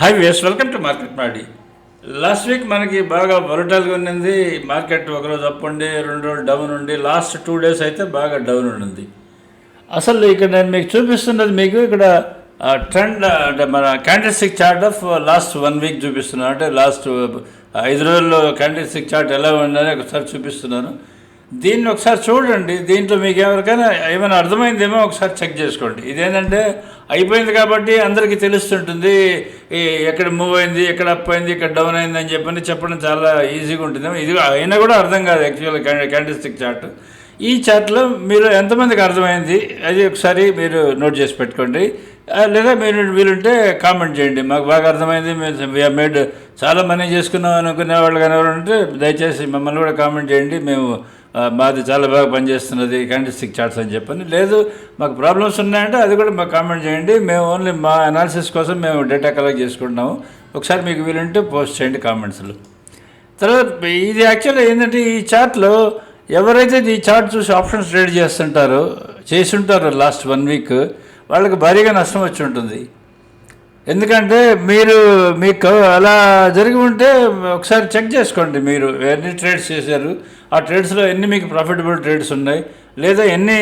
Hi వేస్ welcome to market మాడి. Last week మనకి బాగా వొలటైల్గా ఉన్నింది మార్కెట్ ఒకరోజు అప్ ఉండి రెండు రోజులు డౌన్ ఉండి లాస్ట్ టూ డేస్ అయితే బాగా డౌన్ ఉండింది. అసలు ఇక్కడ నేను మీకు చూపిస్తున్నది మీకు ఇక్కడ ట్రెండ్ అంటే మన candlestick chart of last one week చూపిస్తున్నాను అంటే లాస్ట్ ఐదు రోజుల్లో క్యాండిల్స్టిక్ చార్ట్ ఎలా ఉందని ఒకసారి చూపిస్తున్నాను. దీన్ని ఒకసారి చూడండి. దీంట్లో మీకు ఎవరికైనా ఏమైనా అర్థమైందేమో ఒకసారి చెక్ చేసుకోండి. ఇదేంటంటే అయిపోయింది కాబట్టి అందరికీ తెలుస్తుంటుంది. ఈ ఎక్కడ మూవ్ అయింది ఎక్కడ అప్ అయింది ఇక్కడ డౌన్ అయింది అని చెప్పని చెప్పడం చాలా ఈజీగా ఉంటుంది. ఇది అయినా కూడా అర్థం కాదు యాక్చువల్ క్యాండిస్టిక్ చార్ట్ ఈ చార్ట్లో మీరు ఎంతమందికి అర్థమైంది? అది ఒకసారి మీరు నోట్ చేసి పెట్టుకోండి. లేదా మీరు వీలుంటే కామెంట్ చేయండి. మాకు బాగా అర్థమైంది. మేము మేడ్ చాలా మనీ చేసుకున్నాం అనుకునే వాళ్ళు కానీ ఎవరు ఉంటే దయచేసి మమ్మల్ని కూడా కామెంట్ చేయండి. మేము మాది చాలా బాగా పనిచేస్తున్నది క్యాండిస్టిక్ చార్ట్స్ అని చెప్పని. లేదు మాకు ప్రాబ్లమ్స్ ఉన్నాయంటే అది కూడా మాకు కామెంట్ చేయండి. మేము ఓన్లీ మా అనాలిసిస్ కోసం మేము డేటా కలెక్ట్ చేసుకుంటున్నాము. ఒకసారి మీకు వీలుంటే పోస్ట్ చేయండి కామెంట్స్లో తర్వాత ఇది యాక్చువల్గా ఏంటంటే ఈ చార్ట్లో ఎవరైతే ఈ చార్ట్ చూసి ఆప్షన్స్ ట్రేడ్ చేస్తుంటారో చేసి ఉంటారో లాస్ట్ వన్ వీక్ వాళ్ళకి భారీగా నష్టం వచ్చి ఉంటుంది. ఎందుకంటే మీరు మీకు అలా జరిగి ఉంటే ఒకసారి చెక్ చేసుకోండి మీరు ఎన్ని ట్రేడ్స్ చేశారు ఆ ట్రేడ్స్లో ఎన్ని మీకు ప్రాఫిటబుల్ ట్రేడ్స్ ఉన్నాయి లేదా ఎన్ని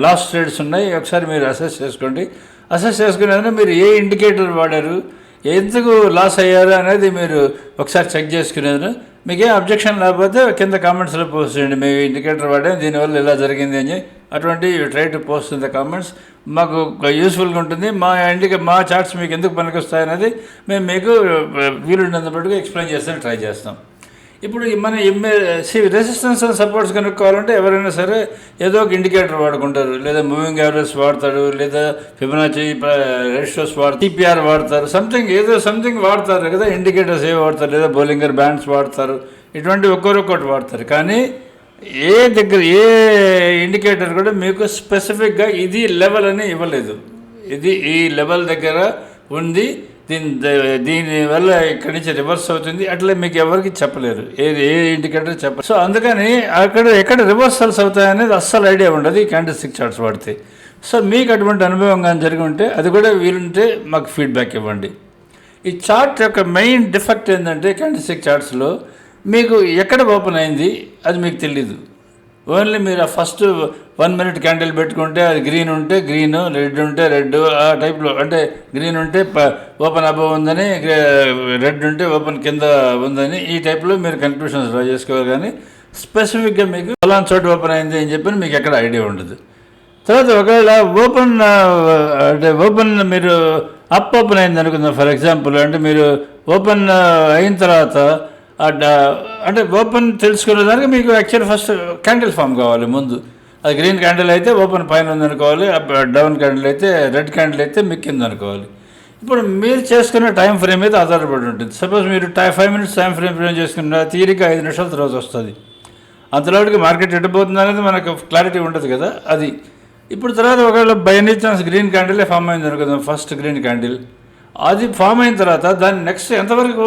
లాస్ ట్రేడ్స్ ఉన్నాయి ఒకసారి మీరు అసెస్ చేసుకోండి. అసెస్ చేసుకునే మీరు ఏ ఇండికేటర్ వాడారు ఎందుకు లాస్ అయ్యారు అనేది మీరు ఒకసారి చెక్ చేసుకునేది మీకేం అబ్జెక్షన్ లేకపోతే కింద కామెంట్స్లో పోస్ట్ చేయండి. మీ ఇండికేటర్ వాడే దీనివల్ల ఇలా జరిగింది అని అటువంటి try to post in the comments మాకు యూస్ఫుల్గా ఉంటుంది. మా ఇండికే మా చార్ట్స్ మీకు ఎందుకు పనికొస్తాయి అనేది మేము మీకు వీలున్నంత మటుకు ఎక్స్ప్లెయిన్ చేస్తే ట్రై చేస్తాం. ఇప్పుడు మన సి రెసిస్టెన్స్ అండ్ సపోర్ట్స్ కనుక్కోవాలంటే ఎవరైనా సరే ఏదో ఒక ఇండికేటర్ వాడుకుంటారు. లేదా మూవింగ్ యావరేజ్ వాడతారు లేదా ఫిబనాచి రేషియోస్ వాడతారు టీపీఆర్ వాడతారు సంథింగ్ ఏదో సంథింగ్ వాడతారు కదా ఇండికేటర్స్ ఏవి వాడతారు లేదా బౌలింగర్ బ్యాండ్స్ వాడతారు ఇటువంటి ఒక్కొక్కటి వాడతారు. కానీ ఏ దగ్గర ఏ ఇండికేటర్ కూడా మీకు స్పెసిఫిక్గా ఇది లెవెల్ అని ఇవ్వలేదు. ఇది ఈ లెవెల్ దగ్గర ఉంది. దీని దీని వల్ల ఇక్కడి నుంచి రివర్స్ అవుతుంది. అట్లా మీకు ఎవరికి చెప్పలేరు. ఏది ఏ ఇండికేటర్ చెప్ప. సో అందుకని అక్కడ ఎక్కడ రివర్సల్స్ అవుతాయనేది అస్సలు ఐడియా ఉండదు. ఈ క్యాండిల్స్టిక్ చార్ట్స్ వాడితే. సో మీకు అటువంటి అనుభవం కానీ జరిగి ఉంటే అది కూడా వీలుంటే మాకు ఫీడ్బ్యాక్ ఇవ్వండి. ఈ చార్ట్ యొక్క మెయిన్ డిఫెక్ట్ ఏంటంటే క్యాండిల్స్టిక్ చార్ట్స్లో మీకు ఎక్కడ ఓపెన్ అయింది అది మీకు తెలీదు. ఓన్లీ మీరు ఆ ఫస్ట్ వన్ మినిట్ క్యాండిల్ పెట్టుకుంటే అది గ్రీన్ ఉంటే గ్రీన్ రెడ్ ఉంటే రెడ్ ఆ టైప్లో అంటే గ్రీన్ ఉంటే ఓపెన్ అబవ్ ఉందని రెడ్ ఉంటే ఓపెన్ కింద ఉందని ఈ టైప్లో మీరు కన్క్లూషన్స్ డ్రా చేసుకోవాలి కానీ స్పెసిఫిక్గా మీకు ఫలాన్ చోట ఓపెన్ అయింది అని చెప్పి మీకు ఎక్కడ ఐడియా ఉండదు. తర్వాత ఒకవేళ ఓపెన్ అంటే ఓపెన్ మీరు అప్ ఓపెన్ అయింది అనుకుందాం. ఫర్ ఎగ్జాంపుల్ అంటే మీరు ఓపెన్ అయిన తర్వాత అంటే ఓపెన్ తెలుసుకునే దానికి మీకు యాక్చువల్ ఫస్ట్ క్యాండిల్ ఫామ్ కావాలి ముందు. అది గ్రీన్ క్యాండిల్ అయితే ఓపెన్ పైన ఉందనుకోవాలి డౌన్ క్యాండిల్ అయితే రెడ్ క్యాండిల్ అయితే మీకు కింద అనుకోవాలి. ఇప్పుడు మీరు చేసుకునే టైం ఫ్రేమ్ మీద ఆధారపడి ఉంటుంది. సపోజ్ మీరు టై five minutes time frame frame చేసుకున్న తీరిక ఐదు నిమిషాల తర్వాత వస్తుంది. అంతలోకి మార్కెట్ ఎట్టుపోతుంది అనేది మనకు క్లారిటీ ఉంటుంది కదా అది. ఇప్పుడు తర్వాత ఒకవేళ బై ఎనీ ఛాన్స్ గ్రీన్ క్యాండిలే ఫామ్ అయింది అనుకుందాం ఫస్ట్ గ్రీన్ క్యాండిల్ అది ఫామ్ అయిన తర్వాత దాన్ని నెక్స్ట్ ఎంతవరకు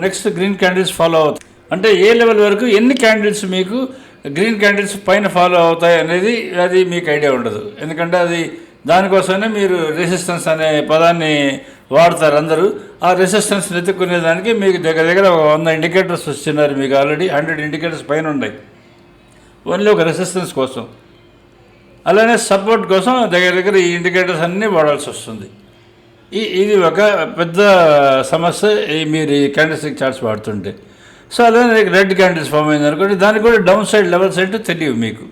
నెక్స్ట్ గ్రీన్ క్యాండిల్స్ ఫాలో అవుతాయి? అంటే ఏ లెవెల్ వరకు ఎన్ని క్యాండిల్స్ మీకు గ్రీన్ క్యాండిల్స్ పైన ఫాలో అవుతాయి అనేది అది మీకు ఐడియా ఉండదు. ఎందుకంటే అది దానికోసమే మీరు రెసిస్టెన్స్ అనే పదాన్ని వాడతారు అందరూ. ఆ రెసిస్టెన్స్ వెతుక్కునే దానికి మీకు దగ్గర దగ్గర ఒక వంద ఇండికేటర్స్ వస్తున్నారు మీకు ఆల్రెడీ. హండ్రెడ్ ఇండికేటర్స్ పైన ఉన్నాయి. ఓన్లీ ఒక రెసిస్టెన్స్ కోసం. అలానే సపోర్ట్ కోసం దగ్గర దగ్గర ఈ ఇండికేటర్స్ అన్నీ వాడాల్సి వస్తుంది. ఇది ఒక పెద్ద సమస్య. మీరు ఈ క్యాండిల్స్టిక్ చార్ట్స్ వాడుతుంటే. సో అలానే రెడ్ క్యాండిల్స్ ఫామ్ అయింది అనుకోండి దానికి కూడా డౌన్ సైడ్ లెవెల్స్ ఏంటో తెలియవు మీకు.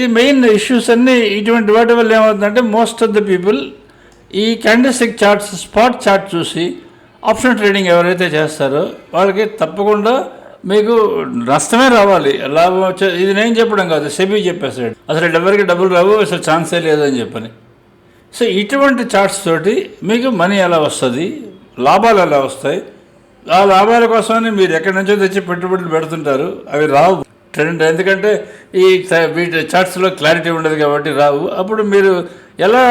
ఈ మెయిన్ ఇష్యూస్ అన్నీ ఇటువంటి వాటి వల్ల ఏమవుతుందంటే మోస్ట్ ఆఫ్ ద పీపుల్ ఈ క్యాండిల్స్టిక్ చార్ట్స్ స్పాట్ చార్ట్ చూసి ఆప్షన్ ట్రేడింగ్ ఎవరైతే చేస్తారో వాళ్ళకి తప్పకుండా మీకు నష్టమే రావాలి. లాభం వచ్చే ఇది నేను చెప్పడం కాదు సెబీ చెప్పేసాడు అసలు ఎవరికి డబ్బులు రావు అసలు ఛాన్సే లేదని చెప్పని. సో ఇటువంటి చార్ట్స్ తోటి మీకు మనీ ఎలా వస్తుంది? లాభాలు ఎలా వస్తాయి? ఆ లాభాల కోసమని మీరు ఎక్కడి నుంచో తెచ్చి పెట్టుబడులు పెడుతుంటారు అవి రావు. ట్రెండ్ ఎందుకంటే ఈ వీటి చార్ట్స్లో క్లారిటీ ఉండదు కాబట్టి రావు. అప్పుడు మీరు ఎలా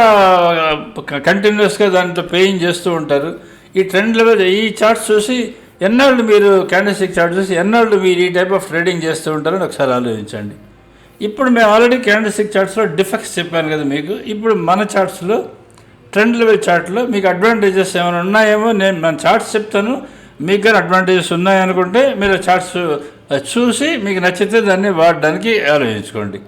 కంటిన్యూస్గా దాంట్లో పేయింగ్ చేస్తూ ఉంటారు? ఈ ట్రెండ్ లెవెల్ ఈ చార్ట్స్ చూసి ఎన్నాళ్ళు మీరు క్యాండిస్టిక్ చార్ట్ చూసి ఎన్నాళ్ళు మీరు ఈ టైప్ ఆఫ్ ట్రేడింగ్ చేస్తూ ఉంటారని ఒకసారి ఆలోచించండి. ఇప్పుడు మేము ఆల్రెడీ క్యాండిస్టిక్ చార్ట్స్లో డిఫెక్ట్స్ చెప్పాను కదా మీకు. ఇప్పుడు మన చార్ట్స్లో ట్రెండ్ లెవెల్ చార్ట్లో మీకు అడ్వాంటేజెస్ ఏమైనా ఉన్నాయేమో నేను మన చార్ట్స్ చెప్తాను. మీకు కానీ అడ్వాంటేజెస్ ఉన్నాయనుకుంటే మీరు చార్ట్స్ చూసి మీకు నచ్చితే దాన్ని వాడడానికి ఆలోచించుకోండి.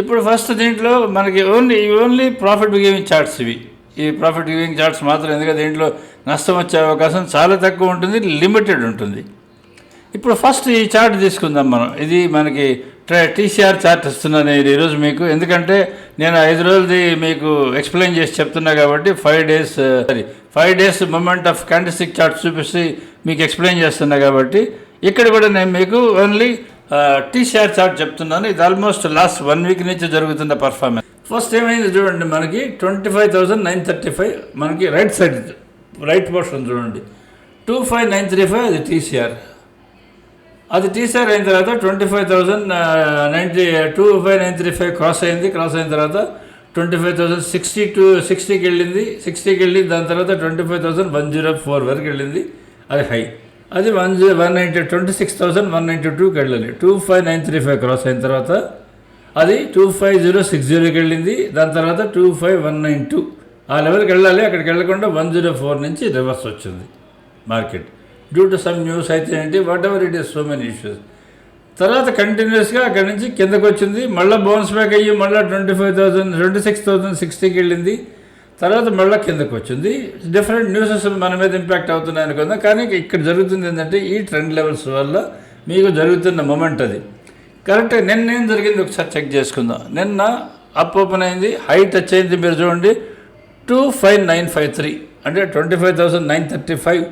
ఇప్పుడు ఫస్ట్ దీంట్లో మనకి only only profit giving charts ఇవి. ఈ ప్రాఫిట్ గివింగ్ చార్ట్స్ మాత్రం ఎందుకంటే దీంట్లో నష్టం వచ్చే అవకాశం చాలా తక్కువ ఉంటుంది లిమిటెడ్ ఉంటుంది. ఇప్పుడు ఫస్ట్ ఈ చార్ట్ తీసుకుందాం మనం. ఇది మనకి టీసీఆర్ చార్ట్ ఇస్తున్నాను నేను ఈరోజు మీకు. ఎందుకంటే నేను ఐదు రోజులది మీకు ఎక్స్ప్లెయిన్ చేసి చెప్తున్నా కాబట్టి five days sorry five days moment of candlestick chart చూపిస్తే మీకు ఎక్స్ప్లెయిన్ చేస్తున్నా కాబట్టి ఇక్కడ కూడా నేను మీకు ఓన్లీ టీసీఆర్ చార్ట్ చెప్తున్నాను. ఇది ఆల్మోస్ట్ లాస్ట్ వన్ వీక్ నుంచి జరుగుతున్న పర్ఫార్మెన్స్ ఫస్ట్ ఏమైంది చూడండి మనకి twenty five thousand nine thirty five మనకి రైట్ సైడ్ రైట్ పోర్షన్ చూడండి. Two five nine three five అది టీసీఆర్. అది టీసీఆర్ అయిన తర్వాత twenty five thousand ninety two five nine three five cross అయింది. క్రాస్ అయిన తర్వాత twenty five thousand sixty two సిక్స్టీకి వెళ్ళింది సిక్స్టీకి వెళ్ళి దాని తర్వాత twenty five thousand one zero four వరకు వెళ్ళింది అది హై. అది one zero one ninety twenty six thousand one ninety టూకి వెళ్ళాలి two five nine three five cross అయిన తర్వాత అది టూ ఫైవ్ జీరో సిక్స్ జీరోకి వెళ్ళింది దాని తర్వాత two five one nine two. ఆ లెవెల్కి వెళ్ళాలి. అక్కడికి వెళ్ళకుండా వన్ జీరో ఫోర్ నుంచి రివర్స్ వచ్చింది market. Due to some news అయితే ఏంటి whatever it is so many issues తర్వాత కంటిన్యూస్గా అక్కడి నుంచి కిందకు వచ్చింది. మళ్ళీ బౌన్స్ బ్యాక్ అయ్యి మళ్ళీ twenty five thousand twenty six thousand సిక్స్టీకి వెళ్ళింది. తర్వాత మళ్ళీ కిందకు వచ్చింది. డిఫరెంట్ న్యూసెస్ మన మీద ఇంపాక్ట్ అవుతున్నాయి అనుకుందాం. కానీ ఇక్కడ జరుగుతుంది ఏంటంటే ఈ ట్రెండ్ లెవెల్స్ వల్ల మీకు జరుగుతున్న మొమెంట్ అది. కరెక్ట్ నిన్న ఏం జరిగింది? ఒకసారి చెక్ చేసుకుందాం. నిన్న అప్ ఓపెన్ అయింది హై టచ్ అయింది. మీరు చూడండి two five nine five three అంటే twenty five thousand nine thirty five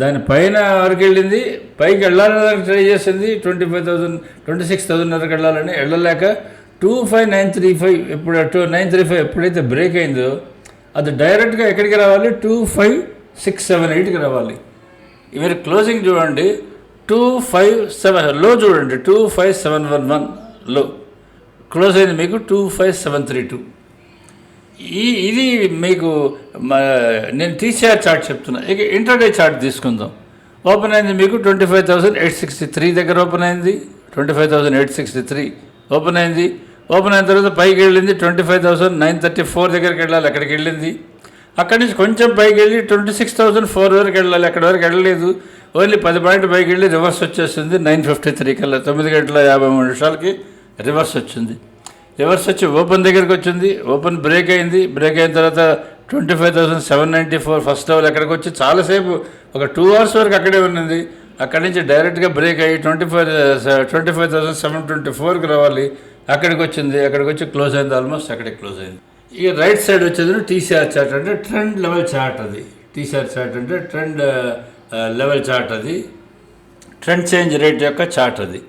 దాని పైన వరకు వెళ్ళింది పైకి వెళ్ళాలని ట్రై చేసింది twenty five thousand twenty six thousand వరకు వెళ్ళాలని వెళ్ళలేక two five nine three five ఎప్పుడు టూ నైన్ త్రీ ఫైవ్ ఎప్పుడైతే బ్రేక్ అయిందో అది డైరెక్ట్గా ఎక్కడికి రావాలి? టూ ఫైవ్ సిక్స్ సెవెన్ ఎయిట్కి రావాలి. మీరు క్లోజింగ్ చూడండి టూ ఫైవ్ సెవెన్లో చూడండి టూ ఫైవ్ సెవెన్ వన్ వన్లో. క్లోజ్ అయింది మీకు two five seven three two. ఈ ఇది మీకు నేను టీసీఆర్ చార్ట్ చెప్తున్నా. ఇక ఇంటర్డే చార్ట్ తీసుకుందాం. ఓపెన్ అయింది మీకు twenty five thousand eight sixty three దగ్గర ఓపెన్ అయింది. Twenty five thousand eight sixty three open అయింది. ఓపెన్ అయిన తర్వాత పైకి వెళ్ళింది twenty five thousand nine thirty four దగ్గరికి వెళ్ళాలి అక్కడికి వెళ్ళింది. అక్కడి నుంచి కొంచెం పైకి వెళ్ళి ట్వంటీ సిక్స్ థౌసండ్ ఫోర్ వరకు వెళ్ళాలి అక్కడి వరకు వెళ్ళలేదు. ఓన్లీ పది పాయింట్ పైకి వెళ్ళి రివర్స్ వచ్చేసింది. నైన్ ఫిఫ్టీ త్రీ కల్లా తొమ్మిది గంటల యాభై మూడు నిమిషాలకి రివర్స్ వచ్చింది. రివర్స్ వచ్చి ఓపెన్ దగ్గరికి వచ్చింది ఓపెన్ బ్రేక్ అయింది బ్రేక్ అయిన తర్వాత twenty five thousand seven ninety four first level ఎక్కడికి వచ్చి చాలాసేపు ఒక టూ అవర్స్ వరకు అక్కడే ఉన్నింది. అక్కడి నుంచి డైరెక్ట్గా బ్రేక్ అయ్యి twenty five twenty five thousand seven twenty ఫోర్కి రావాలి. అక్కడికి వచ్చింది అక్కడికి వచ్చి క్లోజ్ అయింది ఆల్మోస్ట్ అక్కడే క్లోజ్ అయింది. ఇక రైట్ సైడ్ వచ్చేది టీసీఆర్ చార్ట్ అంటే ట్రెండ్ లెవెల్ చార్ట్ అది. టీసీఆర్ చార్ట్ అంటే ట్రెండ్ లెవెల్ చార్ట్ అది. ట్రెండ్ చేంజ్ రేట్ యొక్క చార్ట్ అది.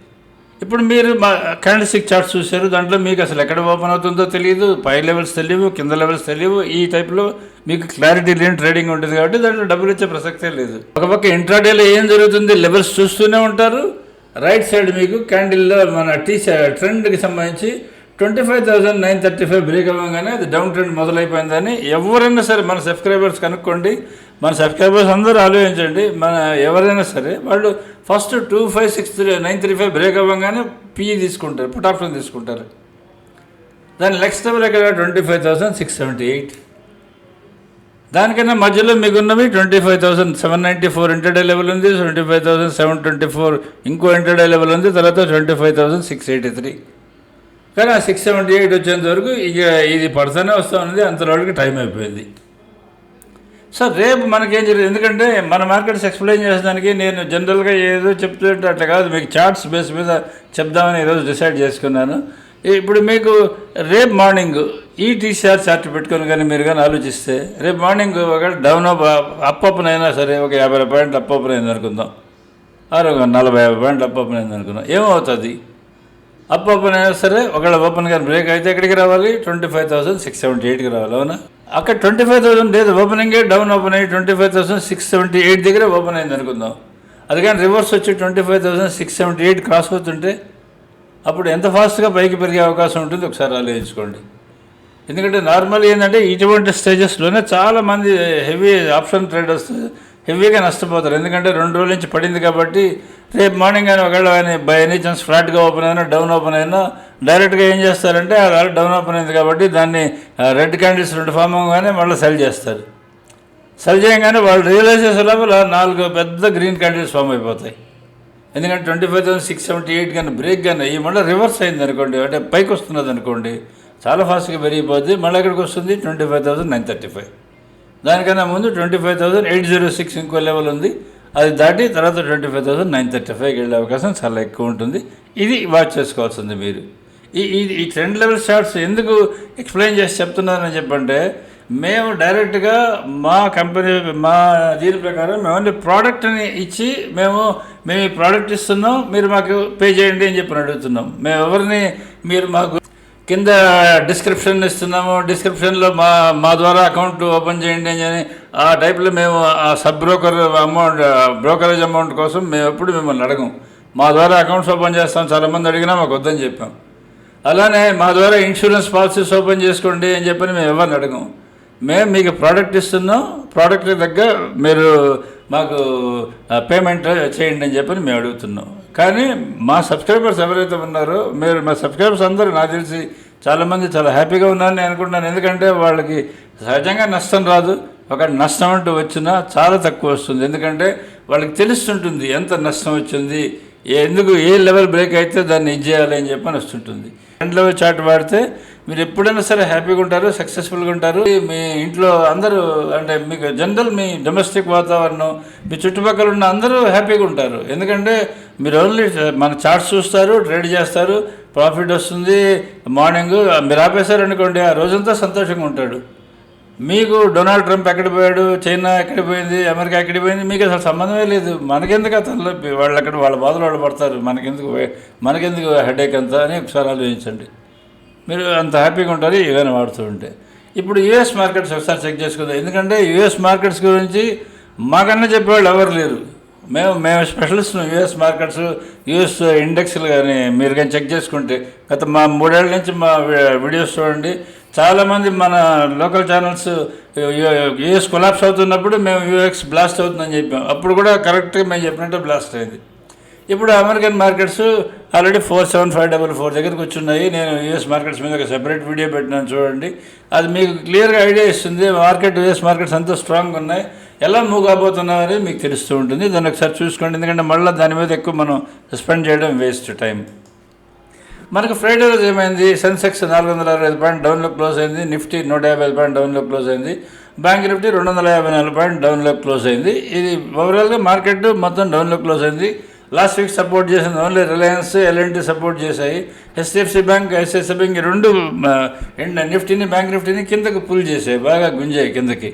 ఇప్పుడు మీరు మా క్యాండిస్టిక్ చార్ట్స్ చూశారు దాంట్లో మీకు అసలు ఎక్కడ ఓపెన్ అవుతుందో తెలియదు పై లెవెల్స్ తెలియవు కింద లెవెల్స్ తెలియవు ఈ టైప్లో మీకు క్లారిటీ లేని ట్రేడింగ్ ఉంటుంది కాబట్టి దాంట్లో డబ్బులు ఇచ్చే ప్రసక్తే లేదు. ఒక పక్క ఇంట్రాడేలో ఏం జరుగుతుంది లెవెల్స్ చూస్తూనే ఉంటారు రైట్ సైడ్ మీకు క్యాండిల్లో మన టీ ట్రెండ్కి సంబంధించి twenty five thousand nine thirty five break అవ్వగానే అది డౌన్ ట్రెండ్ మొదలైపోయిందని ఎవరైనా సరే మన సబ్స్క్రైబర్స్ కనుక్కోండి. మన సబ్స్క్రైబర్స్ అందరూ ఆలోచించండి. మన ఎవరైనా సరే వాళ్ళు first two five six three nine three five break అవ్వగానే పిఈ తీసుకుంటారు పుట్ ఆప్షన్ తీసుకుంటారు. దాని నెక్స్ట్ లెవెల్ ఎక్కడ? Twenty five thousand six seventy eight దానికన్నా మధ్యలో మీకు twenty five thousand seven ninety four intraday level ఉంది twenty five thousand seven twenty four ఇంకో ఇంటర్డే లెవెల్ ఉంది తర్వాత twenty five thousand six eighty three కానీ ఆ సిక్స్ సెవెంటీ ఎయిట్ వచ్చేంత వరకు ఇక ఇది పడుతూనే వస్తూ ఉంది అంతలోకి టైం అయిపోయింది. సార్ రేపు మనకేం జరిగింది ఎందుకంటే మన మార్కెట్స్ ఎక్స్ప్లెయిన్ చేసేదానికి నేను జనరల్గా ఏదో చెప్తుంటే అట్లా కాదు మీకు చార్ట్స్ బేస్ మీద చెప్దామని ఈరోజు డిసైడ్ చేసుకున్నాను. ఇప్పుడు మీకు రేపు మార్నింగ్ ఈ టీసీఆర్ చార్ట్ పెట్టుకొని కానీ మీరు కానీ ఆలోచిస్తే రేపు మార్నింగ్ ఒక డౌన్ అప్ అప్ అయినా సరే ఒక యాభై పాయింట్లు అప్ అయింది అనుకుందాం. ఆరు ఒక నలభై యాభై పాయింట్లు అప్ అయింది అనుకుందాం. ఏమవుతుంది? అప్ ఓపెన్ అయినా సరే ఒకవేళ ఓపెన్ కానీ బ్రేక్ అయితే ఎక్కడికి రావాలి? Twenty five thousand six seventy ఎయిట్కి రావాలి అవునా అక్కడ ట్వంటీ ఫైవ్ థౌసండ్ లేదు ఓపెనింగే డౌన్ ఓపెన్ అయ్యి twenty five thousand six seventy eight దగ్గర ఓపెన్ అయింది అనుకుందాం. అది కానీ రివర్స్ వచ్చి twenty five thousand six seventy eight cross అవుతుంటే అప్పుడు ఎంత ఫాస్ట్గా పైకి పెరిగే అవకాశం ఉంటుంది ఒకసారి ఆలోచించుకోండి. ఎందుకంటే నార్మల్ ఏంటంటే ఇటువంటి స్టేజెస్లోనే చాలామంది హెవీ ఆప్షన్ ట్రేడర్స్ హెవీగా నష్టపోతారు. ఎందుకంటే రెండు రోజుల నుంచి పడింది కాబట్టి రేపు మార్నింగ్ అయినా ఒకవేళ ఆయన బై ఎనీ ఛాన్స్ ఫ్లాట్గా ఓపెన్ అయినా డౌన్ ఓపెన్ అయినా డైరెక్ట్గా ఏం చేస్తారంటే అది డౌన్ ఓపెన్ అయింది కాబట్టి దాన్ని రెడ్ క్యాండిల్స్ రెండు ఫామ్ అవ్వగానే మళ్ళీ సెల్ చేస్తారు. సెల్ చేయగానే వాళ్ళు రియలైజ్ చేసే లోపల నాలుగు పెద్ద గ్రీన్ క్యాండిల్స్ ఫామ్ అయిపోతాయి. ఎందుకంటే twenty five thousand six seventy eight కానీ బ్రేక్ కానీ ఈ మళ్ళీ రివర్స్ అయింది అనుకోండి అంటే పైకి వస్తున్నది అనుకోండి చాలా ఫాస్ట్గా పెరిగిపోద్ది మళ్ళీ ఎక్కడికి వస్తుంది? Twenty five thousand nine thirty five. దానికన్నా ముందు twenty five thousand eight zero six ఇంకో లెవెల్ ఉంది. అది దాటి తర్వాత twenty five thousand nine thirty ఫైవ్కి వెళ్ళే అవకాశం చాలా ఎక్కువ ఉంటుంది. ఇది వాచ్ చేసుకోవాల్సింది మీరు. ఈ ఈ ఈ ట్రెండ్ లెవెల్ షార్ట్స్ ఎందుకు ఎక్స్ప్లెయిన్ చేసి చెప్తున్నానని చెప్పంటే మేము డైరెక్ట్గా మా కంపెనీ మా దీని ప్రకారం మేము ఓన్లీ ప్రోడక్ట్ని ఇచ్చి మేము మేము ఈ ప్రోడక్ట్ ఇస్తున్నాం మీరు మాకు పే చేయండి అని చెప్పి అడుగుతున్నాం. మేము ఎవరిని మీరు మాకు కింద డిస్క్రిప్షన్ ఇస్తున్నాము. డిస్క్రిప్షన్లో మా మా ద్వారా అకౌంట్ ఓపెన్ చేయండి అని ఆ టైప్లో మేము ఆ sub broker amount brokerage amount కోసం మేము ఎప్పుడు మిమ్మల్ని అడగం. మా ద్వారా అకౌంట్స్ ఓపెన్ చేస్తాం. చాలామంది అడిగినా మాకు వద్దని చెప్పాం. అలానే మా ద్వారా ఇన్సూరెన్స్ పాలసీస్ ఓపెన్ చేసుకోండి అని చెప్పని మేము ఎవరిని అడగం. మేము మీకు ప్రోడక్ట్ ఇస్తున్నాం. ప్రోడక్ట్ దగ్గర మీరు మాకు పేమెంట్ చేయండి అని చెప్పని మేము అడుగుతున్నాం. కానీ మా సబ్స్క్రైబర్స్ ఎవరైతే ఉన్నారో మీరు మా సబ్స్క్రైబర్స్ అందరూ నాకు తెలిసి చాలామంది చాలా హ్యాపీగా ఉన్నారని నేను అనుకుంటున్నాను. ఎందుకంటే వాళ్ళకి సహజంగా నష్టం రాదు. ఒక నష్టం అంటూ వచ్చినా చాలా తక్కువ వస్తుంది. ఎందుకంటే వాళ్ళకి తెలుస్తుంటుంది ఎంత నష్టం వచ్చింది ఎందుకు ఏ లెవెల్ బ్రేక్ అయితే దాన్ని ఇది చేయాలి అని చెప్పని వస్తుంటుంది. రెండు లెవెల్ చాటు వాడితే మీరు ఎప్పుడైనా సరే హ్యాపీగా ఉంటారు సక్సెస్ఫుల్గా ఉంటారు. మీ ఇంట్లో అందరూ అంటే మీకు జనరల్ మీ డొమెస్టిక్ వాతావరణం మీ చుట్టుపక్కల ఉన్న అందరూ హ్యాపీగా ఉంటారు. ఎందుకంటే మీరు ఓన్లీ మన చార్ట్స్ చూస్తారు ట్రేడ్ చేస్తారు ప్రాఫిట్ వస్తుంది మార్నింగ్ మీరు ఆపేశారు అనుకోండి ఆ రోజంతా సంతోషంగా ఉంటాడు. మీకు డొనాల్డ్ ట్రంప్ ఎక్కడ పోయాడు చైనా ఎక్కడ పోయింది అమెరికా ఎక్కడ పోయింది మీకు అసలు సంబంధమే లేదు. మనకెందుకు అతను వాళ్ళు అక్కడ వాళ్ళ బాధలు వాళ్ళు పడతారు. మనకెందుకు మనకెందుకు హెడేక్ అంతా అని ఒకసారి ఆలోచించండి. మీరు అంత హ్యాపీగా ఉంటారు ఇవన్నీ వాడుతూ ఉంటే. ఇప్పుడు యూఎస్ మార్కెట్స్ ఒకసారి చెక్ చేసుకుందాం. ఎందుకంటే యూఎస్ మార్కెట్స్ గురించి మాకన్నా చెప్పేవాళ్ళు ఎవరు లేరు. మేము మేము స్పెషలిస్ట్ యూఎస్ మార్కెట్స్ యూఎస్ ఇండెక్స్లు కానీ మీరు కానీ చెక్ చేసుకుంటే గత మా మూడేళ్ళ నుంచి మా వీడియోస్ చూడండి. చాలామంది మన లోకల్ ఛానల్స్ యూఎస్ కొలాప్స్ అవుతున్నప్పుడు మేము యూఎక్స్ బ్లాస్ట్ అవుతుందని చెప్పాం. అప్పుడు కూడా కరెక్ట్గా మేము చెప్పినట్టు బ్లాస్ట్ అయింది. ఇప్పుడు American markets already four seven five double four దగ్గరకు వచ్చున్నాయి. నేను యూఎస్ మార్కెట్స్ మీద ఒక సెపరేట్ వీడియో పెట్టినాను చూడండి. అది మీకు క్లియర్గా ఐడియా ఇస్తుంది. మార్కెట్ యూఎస్ మార్కెట్స్ అంతా స్ట్రాంగ్ ఉన్నాయి. ఎలా మూవ్ కాబోతున్నామని మీకు తెలుస్తూ ఉంటుంది. దాన్ని ఒకసారి చూసుకోండి. ఎందుకంటే మళ్ళీ దాని మీద ఎక్కువ మనం స్పెండ్ చేయడం వేస్ట్ టైం మనకు ఫ్రైడే రోజు ఏమైంది? సెన్సెక్స్ నాలుగు వందల అరవై ఐదు పాయింట్ డౌన్లో క్లోజ్ అయింది. నిఫ్టీ నూట యాభై ఐదు పాయింట్ డౌన్లో క్లోజ్ అయింది. బ్యాంక్ నిఫ్టీ రెండు వందల యాభై నాలుగు పాయింట్ డౌన్లో క్లోజ్ అయింది. ఇది ఓవరాల్గా మార్కెట్ మొత్తం డౌన్లో క్లోజ్ అయింది. లాస్ట్ వీక్ సపోర్ట్ చేసింది ఓన్లీ రిలయన్స్ ఎల్ఎన్టీ సపోర్ట్ చేశాయి. హెచ్డిఎఫ్సి బ్యాంక్ ఐసిఐసి బ్యాంక్ రెండు నిఫ్టీని బ్యాంక్ నిఫ్టీని కిందకి పుల్ చేసాయి బాగా గుంజాయి కిందకి.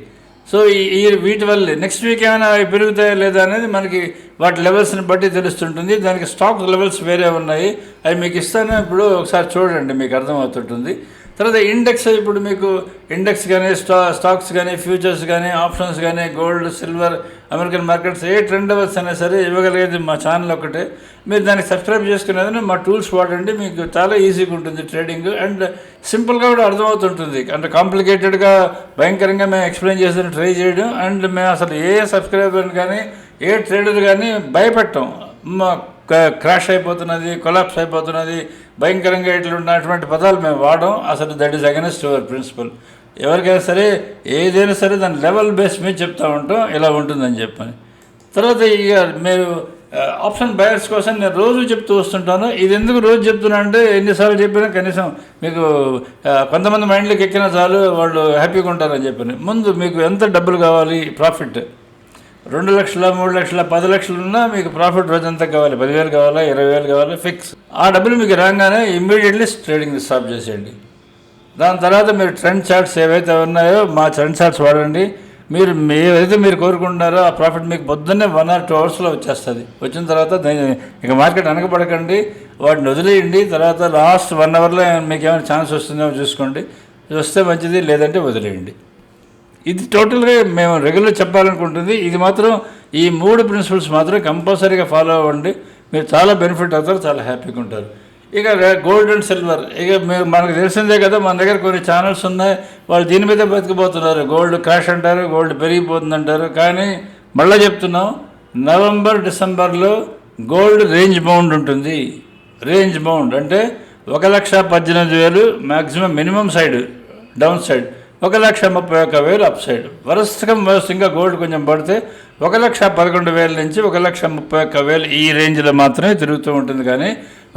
సో ఈ ఈ వీటి వల్లే నెక్స్ట్ వీక్ ఏమైనా అవి పెరుగుతాయా లేదా అనేది మనకి వాటి లెవెల్స్ని బట్టి తెలుస్తుంటుంది. దానికి స్టాక్ లెవెల్స్ వేరే ఉన్నాయి. అవి మీకు ఇస్తాను. ఇప్పుడు ఒకసారి చూడండి మీకు అర్థమవుతుంటుంది. తర్వాత ఇండెక్స్ ఇప్పుడు మీకు ఇండెక్స్ కానీ స్టా స్టాక్స్ కానీ ఫ్యూచర్స్ కానీ ఆప్షన్స్ కానీ గోల్డ్ సిల్వర్ అమెరికన్ మార్కెట్స్ ఏ ట్రెండ్ అవర్స్ అయినా సరే ఇవ్వగలిగేది మా ఛానల్ ఒకటే. మీరు దానికి సబ్స్క్రైబ్ చేసుకునేదని మా టూల్స్ వాడండి. మీకు చాలా ఈజీగా ఉంటుంది ట్రేడింగ్. అండ్ సింపుల్గా కూడా అర్థమవుతుంటుంది. అంటే కాంప్లికేటెడ్గా భయంకరంగా మేము ఎక్స్ప్లెయిన్ చేసిన ట్రై చేయడం. అండ్ మేము అసలు ఏ సబ్స్క్రైబర్ కానీ ఏ ట్రేడర్ కానీ భయపెట్టాం. మా క్రాష్ అయిపోతున్నది కొలాప్స్ అయిపోతున్నది భయంకరంగా ఇట్లా ఉన్నటువంటి పదాలు మేము వాడడం అసలు that is against our principle. ఎవరికైనా సరే ఏదైనా సరే దాని లెవెల్ బేస్ మీద చెప్తా ఉంటాం ఇలా ఉంటుందని చెప్పని. తర్వాత ఇక మీరు ఆప్షన్ బయర్స్ కోసం నేను రోజు చెప్తూ వస్తుంటాను. ఇది ఎందుకు రోజు చెప్తున్నా అంటే ఎన్నిసార్లు చెప్పినా కనీసం మీకు కొంతమంది మైండ్లోకి ఎక్కినా చాలు వాళ్ళు హ్యాపీగా ఉంటారని చెప్పని. ముందు మీకు ఎంత డబ్బులు కావాలి ప్రాఫిట్. రెండు లక్షల మూడు లక్షల పది లక్షలు ఉన్నా మీకు ప్రాఫిట్ రోజంతా కావాలి. పదివేలు కావాలా ఇరవై వేలు కావాలా ఫిక్స్. ఆ డబ్బులు మీకు రాగానే ఇమ్మీడియట్లీ ట్రేడింగ్ స్టాప్ చేసేయండి. దాని తర్వాత మీరు ట్రెండ్ చార్ట్స్ ఏవైతే ఉన్నాయో మా ట్రెండ్ చార్ట్స్ వాడండి. మీరు ఏదైతే మీరు కోరుకుంటున్నారో ఆ ప్రాఫిట్ మీకు పొద్దున్నే వన్ ఆర్ టూ అవర్స్లో వచ్చేస్తుంది. వచ్చిన తర్వాత ఇక మార్కెట్ వెనకబడకండి. వాటిని వదిలేయండి. తర్వాత లాస్ట్ వన్ అవర్లో మీకు ఏమైనా ఛాన్స్ వస్తుందేమో చూసుకోండి. వస్తే మంచిది లేదంటే వదిలేయండి. ఇది టోటల్గా మేము రెగ్యులర్ చెప్పాలనుకుంటుంది. ఇది మాత్రం ఈ మూడు ప్రిన్సిపల్స్ మాత్రం కంపల్సరీగా ఫాలో అవ్వండి. మీరు చాలా బెనిఫిట్ అవుతారు చాలా హ్యాపీగా ఉంటారు. ఇక గోల్డ్ అండ్ సిల్వర్ ఇక మీరు మనకు తెలిసిందే కదా మన దగ్గర కొన్ని ఛానల్స్ ఉన్నాయి. వాళ్ళు దీని మీద బతికిపోతున్నారు. గోల్డ్ క్రాష్ అంటారు గోల్డ్ పెరిగిపోతుంది అంటారు కానీ మళ్ళీ చెప్తున్నాం నవంబర్ డిసెంబర్లో గోల్డ్ రేంజ్ బౌండ్ ఉంటుంది. రేంజ్ బౌండ్ అంటే ఒక లక్ష పద్దెనిమిది వేలు maximum minimum side down side ఒక లక్ష ముప్పై ఒక్క వేలు అప్ సైడ్. వరుసగా వరుసగా గోల్డ్ కొంచెం పడితే ఒక లక్ష పదకొండు వేల నుంచి ఒక లక్ష ముప్పై ఒక్క వేలు ఈ రేంజ్లో మాత్రమే తిరుగుతూ ఉంటుంది కానీ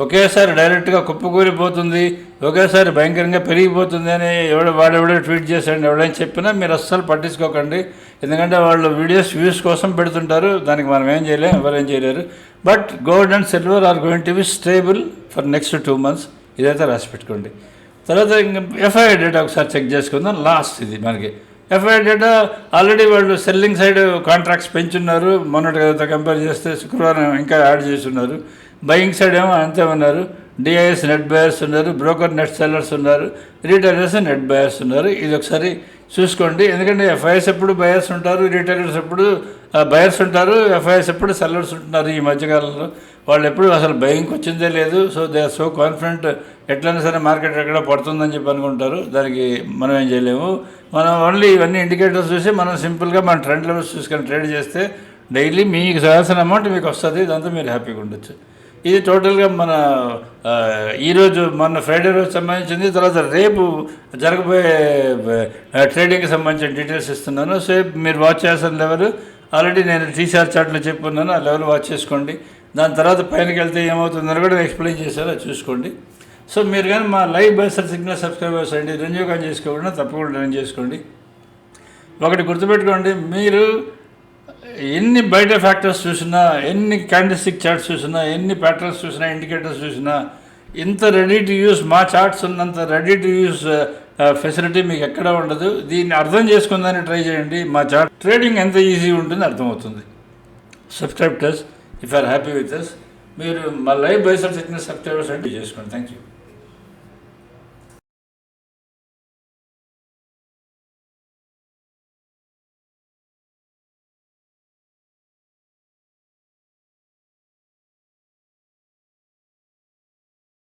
ఒకేసారి డైరెక్ట్గా కుప్పకూలిపోతుంది ఒకేసారి భయంకరంగా పెరిగిపోతుంది అని ఎవడ వాడెవడో ట్వీట్ చేశాడు ఎవడైనా చెప్పినా మీరు అస్సలు పట్టించుకోకండి. ఎందుకంటే వాళ్ళు వీడియోస్ వ్యూస్ కోసం పెడుతుంటారు దానికి మనం ఏం చేయలేం ఎవరేం చేయలేరు. But gold and silver are going to be stable for next two months. ఇదైతే రాసి పెట్టుకోండి. తర్వాత ఇంక ఎఫ్ఐఆర్ డేటా ఒకసారి చెక్ చేసుకుందాం. లాస్ట్ ఇది మనకి. ఎఫ్ఐఆర్ డేటా ఆల్రెడీ వాళ్ళు సెల్లింగ్ సైడ్ కాంట్రాక్ట్స్ పెంచున్నారు. మొన్నటి కదా కంపేర్ చేస్తే శుక్రవారం ఇంకా యాడ్ చేస్తున్నారు. బయింగ్ సైడ్ ఏమో అంతే ఉన్నారు. డిఐఎస్ నెట్ బయర్స్ ఉన్నారు. బ్రోకర్ నెట్ సెల్లర్స్ ఉన్నారు. రీటైలర్స్ నెట్ బయర్స్ ఉన్నారు. ఇది ఒకసారి చూసుకోండి. ఎందుకంటే ఎఫ్ఐఎస్ ఎప్పుడు బయర్స్ ఉంటారు రీటైలర్స్ ఎప్పుడు బయర్స్ ఉంటారు ఎఫ్ఐఎస్ ఎప్పుడు సెల్లర్స్ ఉంటున్నారు ఈ మధ్యకాలంలో. వాళ్ళు ఎప్పుడు అసలు భయంకి వచ్చిందే లేదు. So they are so confident ఎట్లయినా సరే మార్కెట్ ఎక్కడ పడుతుందని చెప్పి అనుకుంటారు. దానికి మనం ఏం చేయలేము. మనం ఓన్లీ ఇవన్నీ ఇండికేటర్స్ చూసి మనం సింపుల్గా మన ట్రెండ్ లెవెల్స్ చూసుకొని ట్రేడ్ చేస్తే డైలీ మీకు చేయాల్సిన అమౌంట్ మీకు వస్తుంది. దాంతో మీరు హ్యాపీగా ఉండొచ్చు. ఇది టోటల్గా మన ఈరోజు మన ఫ్రైడే రోజు సంబంధించింది తర్వాత రేపు జరగబోయే ట్రేడింగ్కి సంబంధించిన డీటెయిల్స్ ఇస్తున్నాను. సో మీరు వాచ్ చేయాల్సిన లెవెల్ ఆల్రెడీ నేను టీసీఆర్ చార్ట్లో చెప్పున్నాను ఆ లెవెల్ వాచ్ చేసుకోండి. దాని తర్వాత పైనకి వెళ్తే ఏమవుతుందని కూడా ఎక్స్ప్లెయిన్ చేశారో చూసుకోండి. సో మీరు కానీ మా లైవ్ బైసర్ సిగ్నల్ సబ్స్క్రైబర్స్ అండి రెన్యూ కానీ చేసుకోకుండా తప్పకుండా రెన్యూ చేసుకోండి. ఒకటి గుర్తుపెట్టుకోండి మీరు ఎన్ని బయట ఫ్యాక్టర్స్ చూసినా ఎన్ని క్యాండిస్టిక్ చార్ట్స్ చూసినా ఎన్ని ప్యాటర్న్స్ చూసినా ఇండికేటర్స్ చూసినా ఇంత రెడీ టు యూస్ మా చార్ట్స్ ఉన్నంత రెడీ టు యూస్ ఫెసిలిటీ మీకు ఎక్కడ ఉండదు. దీన్ని అర్థం చేసుకుందని ట్రై చేయండి. మా చార్ట్ ట్రేడింగ్ ఎంత ఈజీ ఉంటుంది అర్థమవుతుంది. Subscribe to us if are happy with us మీరు మా లైవ్ బైసర్ సిగ్నల్ సబ్స్క్రైబర్స్ అంటే చేసుకోండి థ్యాంక్ యూ